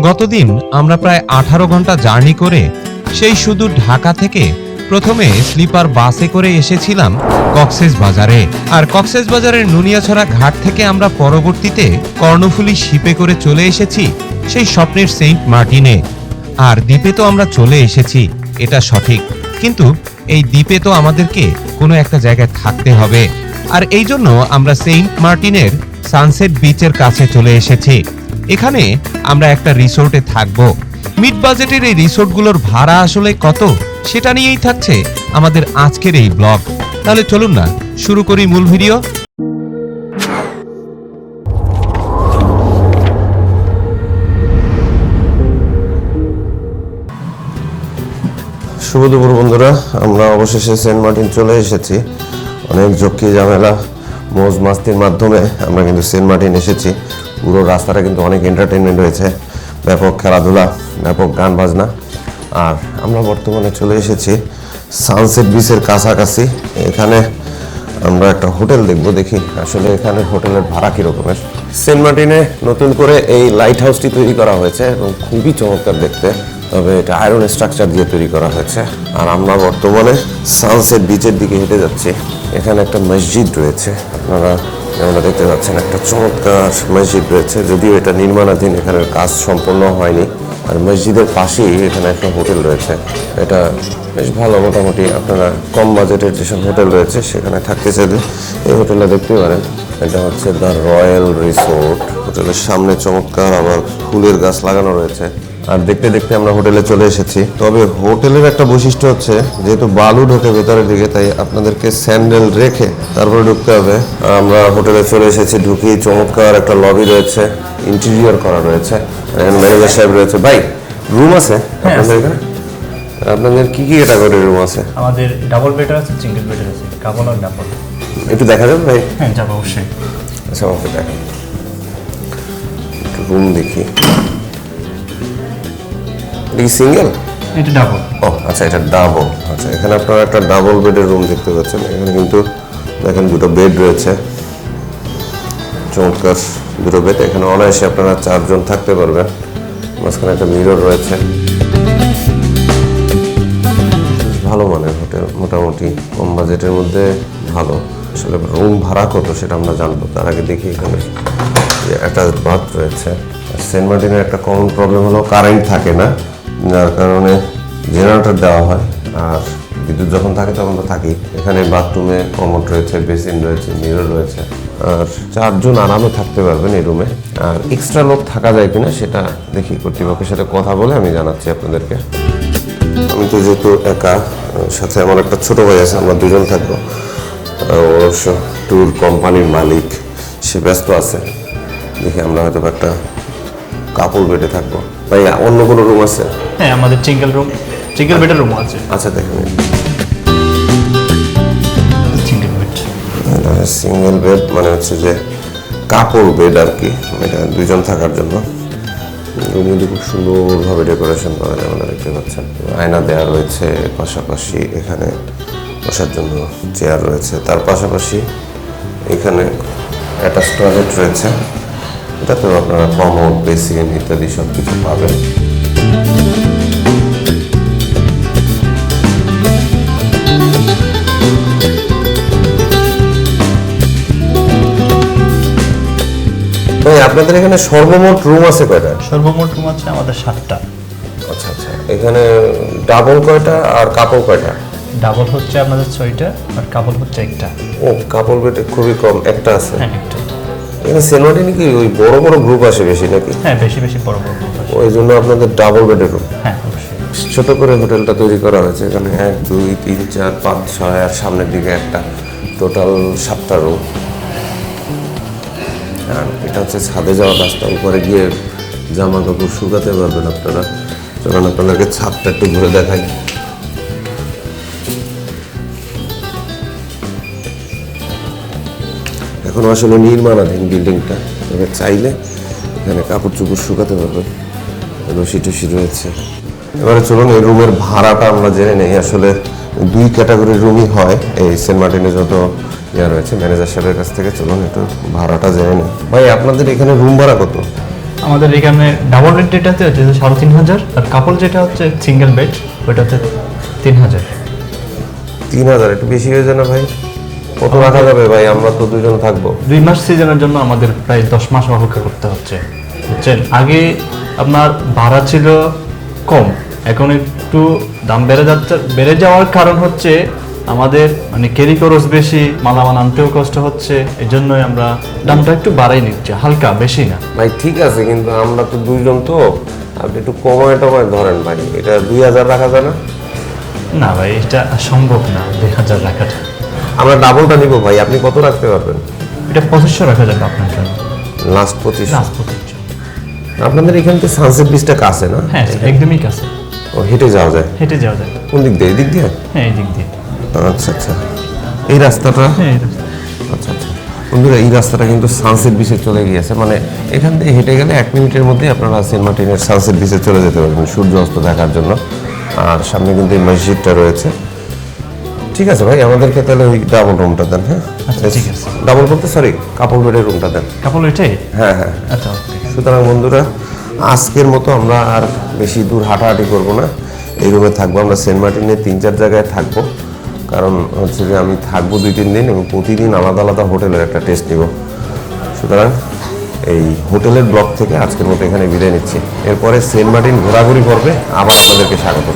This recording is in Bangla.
গতদিন আমরা প্রায় আঠারো ঘণ্টা জার্নি করে সেই শুধু ঢাকা থেকে প্রথমে স্লিপার বাসে করে এসেছিলাম কক্সেস বাজারে। আর কক্সেস বাজারের নুনিয়াছড়া ঘাট থেকে আমরা পরবর্তীতে কর্ণফুলী শিপে করে চলে এসেছি সেই স্বপ্নের সেন্ট মার্টিনে। আর দ্বীপে তো আমরা চলে এসেছি, এটা সঠিক। কিন্তু এই দ্বীপে তো আমাদেরকে কোনো একটা জায়গায় থাকতে হবে। আর এই জন্য আমরা সেন্ট মার্টিনের সানসেট বিচের কাছে চলে এসেছি। এখানে আমরা একটা রিসোর্টে থাকব। মিড বাজেটের এই রিসোর্টগুলোর ভাড়া আসলে কত? সেটা নিয়েই থাকছে আমাদের আজকের এই ব্লগ। তাহলে চলুন না, শুরু করি মূল ভিডিও। শুভ দুপুর বন্ধুরা, আমরা অবশেষে সেন্ট মার্টিন চলে এসেছি। অনেক ঝক্কি ঝামেলা, মোজ মাস্তির মাধ্যমে আমরা কিন্তু সেন্ট মার্টিন এসেছি। পুরো রাস্তাটা কিন্তু অনেক এন্টারটেনমেন্ট হয়েছে। ব্যাপক খেলাধুলা, ব্যাপক গান বাজনা। আর আমরা বর্তমানে চলে এসেছি সানসেট বিচের কাছাকাছি। এখানে আমরা একটা হোটেল দেখব, দেখি আসলে এখানে হোটেলের ভাড়া কীরকমের। সেন্ট মার্টিনে নতুন করে এই লাইট হাউসটি তৈরি করা হয়েছে এবং খুবই চমৎকার দেখতে। তবে এটা আয়রন স্ট্রাকচার দিয়ে তৈরি করা হয়েছে। আর আমরা বর্তমানে সানসেট বিচের দিকে হেঁটে যাচ্ছি। এখানে একটা মসজিদ রয়েছে। আপনারা যেমনটা দেখতে পাচ্ছেন একটা চমৎকার মসজিদ রয়েছে, যদিও এটা নির্মাণাধীন এখানের কাজ সম্পূর্ণ হয়নি। আর মসজিদের পাশেই এখানে একটা হোটেল রয়েছে। এটা বেশ ভালো, মোটামুটি আপনারা কম বাজেটের যেসব হোটেল রয়েছে, সেখানে থাকতে চাইলে এই হোটেলটা দেখতে পারেন। এটা হচ্ছে দ্য রয়্যাল রিসোর্ট। হোটেলের সামনে চমৎকার আবার ফুলের গাছ লাগানো রয়েছে। আর দেখতে দেখতে আমরা হোটেলে চলে এসেছি। তবে হোটেলের একটা বৈশিষ্ট্য হচ্ছে যেহেতু বালু ঢোকে ভেতরের দিকে তাই আপনাদেরকে স্যান্ডেল রেখে তারপরে ঢুকতে হবে। আমরা হোটেলে চলে এসেছি ঢুকি চমৎকার একটা লবি রয়েছে ইন্টেরিয়র করা রয়েছে ম্যানেজার সাহেব রয়েছে। ভাই রুম আছে? আপনাদের এখানে? আপনাদের কি কি ক্যাটাগরির রুম আছে? আমাদের ডাবল বেডার আছে সিঙ্গেল বেডার আছে কাবল আর ডাবল একটু দেখা যাবে ভাই? হ্যাঁ যাব অবশ্যই। আচ্ছা ওকে দেখেন। রুম দেখি। এটা কি সিঙ্গেল এটা ডাবল ও আচ্ছা এটা ডাবল আচ্ছা এখানে আপনারা একটা ডাবল বেডের রুম দেখতে পাচ্ছেন। এখানে কিন্তু দেখেন দুটো বেড রয়েছে। চমৎকার দুটো বেড এখানে অনায়াসে আপনারা চারজন থাকতে পারবেন। মাঝখানে একটা মিরর রয়েছে। ভালো মানের হোটেল মোটামুটি কম বাজেটের মধ্যে ভালো। আসলে রুম ভাড়া কত সেটা আমরা জানব। তার আগে দেখি এখানে যে অ্যাটাচ বাথ রয়েছে। সেন্ট মার্টিনের একটা কমন প্রবলেম হলো কারেন্ট থাকে না। যার কারণে জেনারেটর দেওয়া হয় আর বিদ্যুৎ যখন থাকে তখন তো থাকি এখানে বাথরুমে কমোড রয়েছে বেসিন রয়েছে মিরর রয়েছে। আর চারজন আরামে থাকতে পারবেন এই রুমে আর এক্সট্রা লোক থাকা যায় কিনা সেটা দেখি কর্তৃপক্ষের সাথে কথা বলে আমি জানাচ্ছি আপনাদেরকে। আমি তো যেহেতু একা সাথে আমার একটা ছোট ভাই আছে, আমরা দুজন থাকব। অবশ্য ট্যুর কোম্পানির মালিক, সে ব্যস্ত আছে। দেখি আমরা হয়তো একটা কাপড় বেডে থাকব। ভাই অন্য কোনো রুম আছে? হ্যাঁ আমাদের সিঙ্গেল রুম সিঙ্গেল বেডের রুম আছে। আচ্ছা দেখেন। সিঙ্গেল বেড সিঙ্গেল বেড মানে হচ্ছে যে কাপড় বেড আর কি এটা দুজন থাকার জন্য। রুম কিন্তু খুব সুন্দরভাবে ডেকোরেশন করা যায় আপনারা দেখতে পাচ্ছেন আয়না দেওয়া রয়েছে পাশাপাশি এখানে বসার জন্য চেয়ার রয়েছে। তার পাশাপাশি এখানে অ্যাটাচ টয়লেট রয়েছে। এটাতেও আপনারা কমোড বেসিন ইত্যাদি সব কিছু পাবেন আপনাদের এখানে সর্বমোট রুম আছে কয়টা? সর্বমোট রুম আছে আমাদের সাতটা। আচ্ছা আচ্ছা। এখানে ডাবল কয়টা আর কাপড় কয়টা? ডাবল হচ্ছে আমাদের ছয়টা আর কাবল হচ্ছে একটা। ও কাপড় বেড খুবই কম একটা আছে। হ্যাঁ একটা। এখানে সেনোয়ারি কি ওই বড় বড় গ্রুপ আসে বেশি নাকি? হ্যাঁ বেশি বেশি বড় বড় রুম আছে ওই জন্য আপনাদের ডাবল বেডের রুম হ্যাঁ ছোট করে হোটেলটা তৈরি করা হয়েছে। এখানে এক দুই তিন চার পাঁচ ছয় আর সামনের দিকে একটা টোটাল সাতটা রুম আর এটা হচ্ছে ছাদে যাওয়ার রাস্তা। উপরে গিয়ে জামা কাপড় শুকাতে পারবেন আপনারা। চলুন আপনাদেরকে ছাদটা একটু ঘুরে দেখাই। এখন আসলে নির্মাণাধীন বিল্ডিংটা তবে চাইলে এখানে কাপড় চোপড় শুকাতে পারবেন রশি টসি রয়েছে। এবারে চলুন এই রুমের ভাড়াটা আমরা জেনে নেই। আসলে দুই ক্যাটাগরির রুমই হয়। এই সেন্ট মার্টিনে যত ইয়া রয়েছে ম্যানেজার সাহেবের কাছ থেকে চলুন একটু ভাড়াটা জেনে নিই। ভাই আপনাদের এখানে রুম ভাড়া কত? আমাদের এখানে ডাবল বেড যেটাতে হচ্ছে সাড়ে তিন হাজার। আর কাপল যেটা হচ্ছে সিঙ্গেল বেড ওইটা হচ্ছে তিন হাজার। তিন হাজার একটু বেশি হয়ে যায় না ভাই? কত রাখা যাবে ভাই আমরা তো দুজন থাকব। দুই মাস সিজনের জন্য আমাদের প্রায় দশ মাস অপেক্ষা করতে হচ্ছে বুঝছেন? আগে আপনার ভাড়া ছিল কম এখন একটু দাম বেড়ে যাচ্ছে বেড়ে যাওয়ার কারণ হচ্ছে আমাদের মানে ক্যারি খরচ বেশি মালামাল আনতেও কষ্ট হচ্ছে এই জন্যই আমরা দামটা একটু বাড়াই নিচ্ছি হালকা বেশি না। ভাই ঠিক আছে কিন্তু আমরা তো দুইজন তো আপনি একটু কমায় টমায় ধরেন ভাই এটা দুই হাজার রাখা যায় না? না ভাই এটা সম্ভব না দুই হাজার রাখাটা। আমরা ডাবলটা নিব ভাই আপনি কত রাখতে পারবেন? এটা পঁচিশশো রাখা যাবে আপনার জন্য। লাস্ট পঁচিশ লাস্ট পঁচিশশো। আপনাদের এখান থেকে সানসেট বিচটা কাছে না? হ্যাঁ একদমই কাছে। ও হেঁটে যাওয়া যায়? হেঁটে যাওয়া যায়। কোন দিক দিয়ে? এই দিক দিয়ে? হ্যাঁ এই দিক দিয়ে। আচ্ছা আচ্ছা। এই রাস্তাটা? হ্যাঁ এই রাস্তা। আচ্ছা আচ্ছা। বন্ধুরা এই রাস্তাটা কিন্তু সানসেট বিচে চলে গিয়েছে। মানে এখান থেকে হেঁটে গেলে এক মিনিটের মধ্যে আপনারা সেন্ট মার্টিনের সানসেট বিচে চলে যেতে পারবেন সূর্য অস্ত দেখার জন্য। আর সামনে কিন্তু এই মসজিদটা রয়েছে। ঠিক আছে ভাই আমাদেরকে তাহলে ওই ডাবল রুমটা দেন হ্যাঁ? আচ্ছা, ঠিক আছে। ডাবল বলতে সরি কাপড় বেডের রুমটা দেন। কাপড় এটাই হ্যাঁ হ্যাঁ। আচ্ছা সুতরাং বন্ধুরা আজকের মতো আমরা আর বেশি দূর হাঁটাহাঁটি করব না। এই রুমে থাকব আমরা সেন্ট মার্টিনে তিন চার জায়গায় থাকব। কারণ হচ্ছে যে আমি থাকব দুই তিন দিন এবং প্রতিদিন আলাদা আলাদা হোটেলের একটা টেস্ট নিব। সুতরাং এই হোটেলের ব্লক থেকে আজকের মতো এখানে বিদায় নিচ্ছি। এরপরে সেন্ট মার্টিন ঘোরাঘুরি করবে আবার আপনাদেরকে স্বাগত।